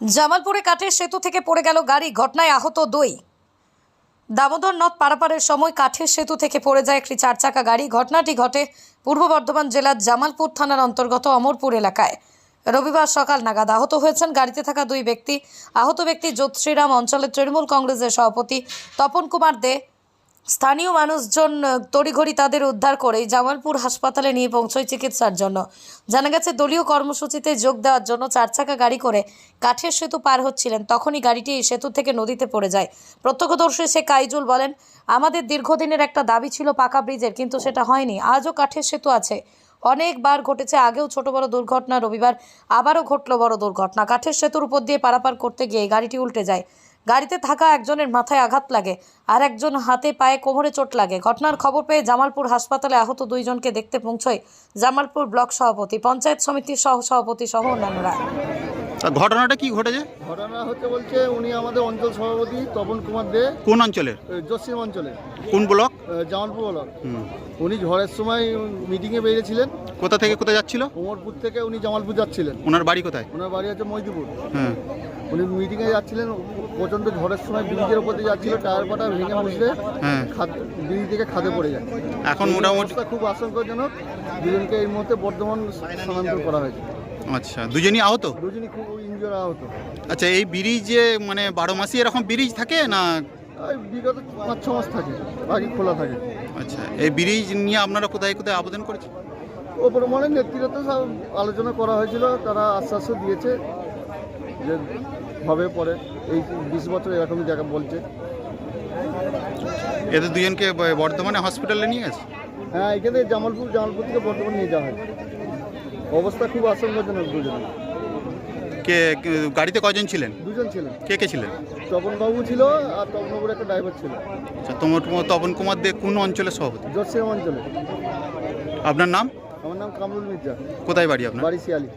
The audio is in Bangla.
জামালপুরে কাঠের সেতু থেকে পড়ে গেল গাড়ি, ঘটনায় আহত দুই। দামোদর নদ পারাপারের সময় কাঠের সেতু থেকে পড়ে যায় একটি চার চাকা গাড়ি। ঘটনাটি ঘটে পূর্ব বর্ধমান জেলার জামালপুর থানার অন্তর্গত অমরপুর এলাকায়। রবিবার সকাল নাগাদ আহত হয়েছেন গাড়িতে থাকা দুই ব্যক্তি। আহত ব্যক্তি জ্যোৎশ্রীরাম অঞ্চলের তৃণমূল কংগ্রেসের সভাপতি তপন কুমার দে স্থানীয় মানুষজন তড়িঘড়ি তাদের উদ্ধার করে জামালপুর হাসপাতালে নিয়ে পৌঁছয় চিকিৎসার জন্য। জানা গেছে, দলীয় কর্মসূচিতে যোগ দেওয়ার জন্য চার চাকা গাড়ি করে কাঠের সেতু পার হচ্ছিলেন। তখনই গাড়িটি সেতু থেকে নদীতে পড়ে যায়। প্রত্যক্ষদর্শী শেখ কাইজুল বলেন, আমাদের দীর্ঘদিনের একটা দাবি ছিল পাকা ব্রিজের, কিন্তু সেটা হয়নি। আজও কাঠের সেতু আছে। অনেকবার ঘটেছে, আগেও ছোট বড় দুর্ঘটনা, রবিবার আবারও ঘটল বড় দুর্ঘটনা। কাঠের সেতুর উপর দিয়ে পারাপার করতে গিয়ে গাড়িটি উল্টে যায়। গাড়িতে থাকা একজনের মাথায় আঘাত লাগে আর একজন হাতে পায়ে কোমরে চোট লাগে। ঘটনার খবর পেয়ে জামালপুর হাসপাতালে আহত দুইজনকে দেখতে পৌঁছয় জামালপুর ব্লক সভাপতি, পঞ্চায়েত সমিতির সহ সভাপতি সহ অন্যান্যরা। ঘটনাটা কি ঘটেছে? ঘটনা হচ্ছে বলছে উনি আমাদের অঞ্চল সভাপতি তপন কুমার দে। কোন অঞ্চলের? জসিম অঞ্চলে কোন ব্লক? জামালপুর ব্লক। উনি ঝড়ের সময় মিটিংয়ে বেরিয়েছিলেন। কোথা থেকে কোথায় যাচ্ছিল? উমরপুর থেকে উনি জামালপুর যাচ্ছিলেন। ওনার বাড়ি কোথায়? ওনার বাড়ি হচ্ছে মৈদিপুর হ্যাঁ উনি মিটিংয়ে যাচ্ছিলেন প্রচণ্ড ঝড়ের সময় ব্রিজের উপর দিয়ে যাচ্ছিল টায়ার পাটা ভেঙে বসলে হ্যাঁ। খাদ ব্রিজ থেকে খাদে পড়ে যায়। এখন মোটামুটি খুব আশঙ্কাজনক। দুজনকে এই মুহূর্তে বর্ধমান স্থানান্তর করা হয়েছে। আচ্ছা দুজনই আহত? দুজনই খুব ইনজোর আহত। আচ্ছা এই ব্রিজে মানে বারো মাসই এরকম ব্রিজ থাকে না? এই বিগত পাঁচ ছ মাস থাকে বাকি খোলা থাকে। আচ্ছা এই ব্রিজ নিয়ে আপনারা কোথায় কোথায় আবেদন করেছেন? ওপর মনে নেতৃত্বে সব আলোচনা করা হয়েছিল তারা আশ্বাসও দিয়েছে যে হবে পরে এই বিশ বছর এরকমই দেখা বলছে। এদের দুজনকে বর্ধমানে হসপিটালে নিয়ে গেছে? হ্যাঁ এখানে জামালপুর জামালপুর থেকে বর্ধমান নিয়ে যাওয়া হয়। অবস্থা খুব আশঙ্কাজনক দুজন কে গাড়িতে কজন ছিলেন? দুজন ছিলেন। কে কে ছিলেন? তপনবাবু ছিল আর তপনবাবুর একটা ড্রাইভার ছিল। আচ্ছা তোমার তপন কুমার দে কোন অঞ্চলের সভাপতি? জোরসিরাম অঞ্চলে। আপনার নাম? আমার নাম কামরুল মির্জা। কোথায় বাড়ি আপনার? বাড়ি শিয়ালি।